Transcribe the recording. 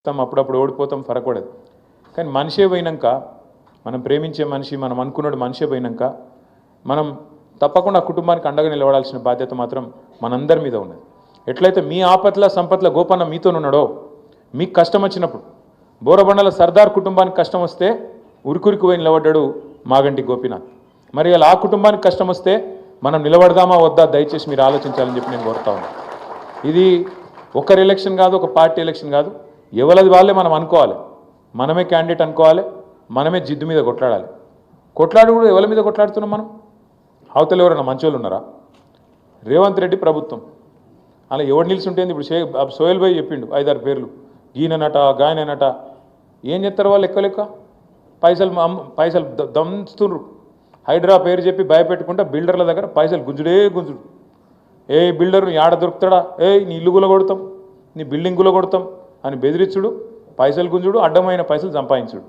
గెలుస్తాం అప్పుడప్పుడు ఓడిపోతాం ఫరకూడదు కానీ మనిషే పోయినాక మనం ప్రేమించే మనిషి మనం అనుకున్నాడు మనిషే పోయినాక మనం తప్పకుండా కుటుంబానికి అండగా నిలబడాల్సిన బాధ్యత మాత్రం మనందరి మీద ఉన్నది. ఎట్లయితే మీ ఆపత్ల సంపత్ల గోపన్న మీతో ఉన్నాడో మీకు కష్టం వచ్చినప్పుడు బోరబండల సర్దార్ కుటుంబానికి కష్టం వస్తే ఉరికురికి పోయి నిలబడ్డాడు మాగంటి గోపీనాథ్. మరి అలా ఆ కుటుంబానికి కష్టం వస్తే మనం నిలబడదామా వద్దా దయచేసి మీరు ఆలోచించాలని చెప్పి నేను కోరుతా ఉన్నాను. ఇది ఒకరి ఎలక్షన్ కాదు ఒక పార్టీ ఎలక్షన్ కాదు. ఎవరిది వాళ్ళే మనం అనుకోవాలి. మనమే క్యాండిడేట్ అనుకోవాలి. మనమే జిద్దు మీద కొట్లాడాలి. కొట్లాడు కూడా ఎవరి మీద కొట్లాడుతున్నాం మనం? అవతల ఎవరైనా మంచోళ్ళు ఉన్నారా? రేవంత్ రెడ్డి ప్రభుత్వం. అలా ఎవడు నిలిచుంటేంది ఇప్పుడు షే సోయల్ భాయ్ చెప్పిండు ఐదారు పేర్లు. ఈయననట గాయననట. ఏం చేస్తారు వాళ్ళు ఎక్కువ లెక్క? పైసలు పైసలు దంస్తున్నారు హైడ్రా పేరు చెప్పి భయపెట్టుకుంటా బిల్డర్ల దగ్గర పైసలు గుంజుడే గుంజుడు. ఏ బిల్డర్ ఆడ దొరుకుతాడా? ఏ నీ ఇల్లు గుల కొడతాం నీ బిల్డింగ్ గుల కొడతాం. అని బెదిరించుడు పైసలు గుంజుడు అడ్డమైన పైసలు సంపాదించుడు.